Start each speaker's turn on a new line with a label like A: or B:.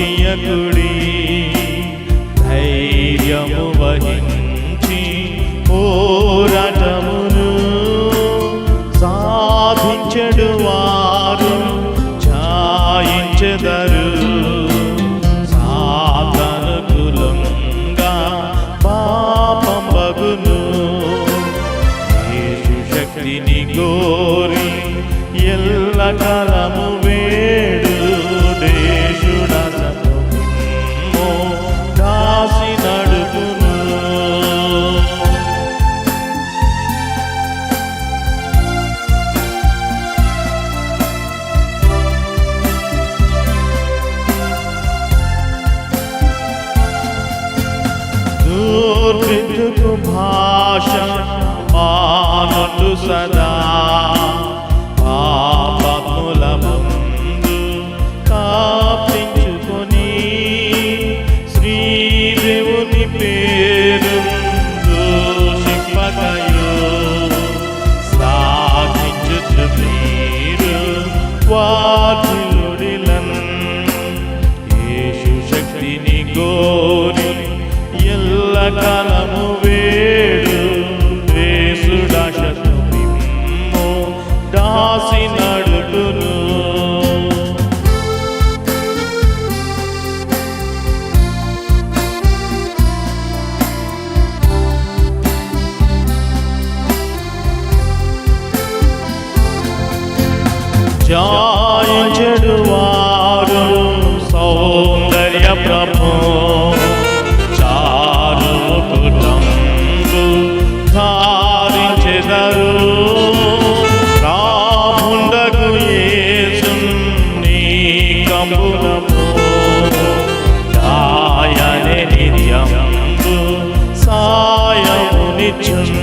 A: తీయకుడి ధైర్యము వహించి పోరాటమును సాధించడు వారు ఛాయించెదరు. సాధనకులంగా పాపం బగును. యేసు శక్తిని గోరి ఎల్ల కాలము వే దూర్పితుకు భాష మానుడు సదా. పాపముల ముందు కాపించుకొని శ్రీదేవుని పేరు దూషింపకయో. సాధించుచు మీరు కాలము వేడు వేసుడాశతో మిమ్ము దాసి నడుపును జాయించెడు ధారించెదరు రాముండగు యేసు నీ కంబునము దాయని నిత్యంబు సాయమునిచ్చున్.